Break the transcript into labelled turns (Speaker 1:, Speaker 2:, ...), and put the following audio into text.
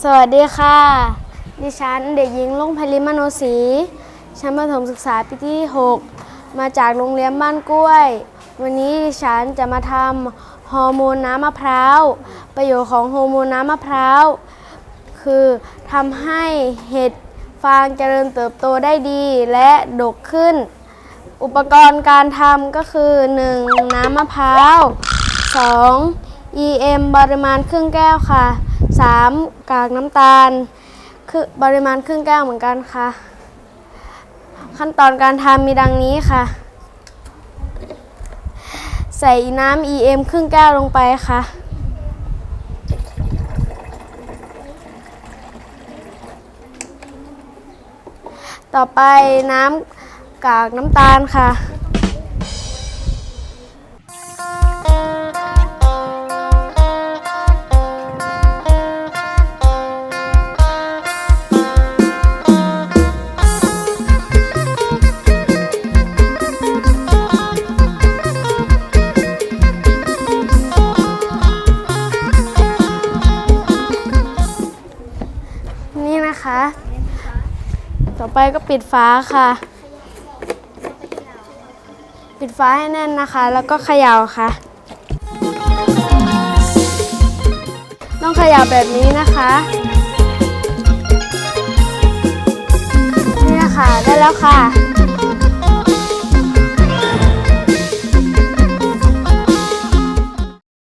Speaker 1: สวัสดีค่ะ ดิฉันเด็กหญิงลุงพลิมโนศรีชั้นประถมศึกษาปีที่ 6 มาจากโรงเรียนบ้านกล้วย วันนี้ดิฉันจะมาทำฮอร์โมนน้ำมะพร้าว ประโยชน์ของฮอร์โมนน้ำมะพร้าว คือทำให้เห็ดฟางเจริญเติบโตได้ดีและดกขึ้น อุปกรณ์การทำก็คือ 1. น้ำมะพร้าว 2. EM ปริมาณครึ่งแก้วค่ะ 3. กากน้ำตาล คือปริมาณครึ่งแก้วเหมือนกันค่ะ ขั้นตอนการทำมีดังนี้ค่ะ ใส่น้ำ EM ครึ่งแก้วลงไปค่ะต่อไปน้ำกากน้ำตาลค่ะ นะคะ ต่อไปก็ปิดฟ้าค่ะ ปิดฟ้าให้แน่นนะคะ แล้วก็เขย่าค่ะ ต้องเขย่าแบบนี้นะคะ นี่นะคะได้แล้วค่ะ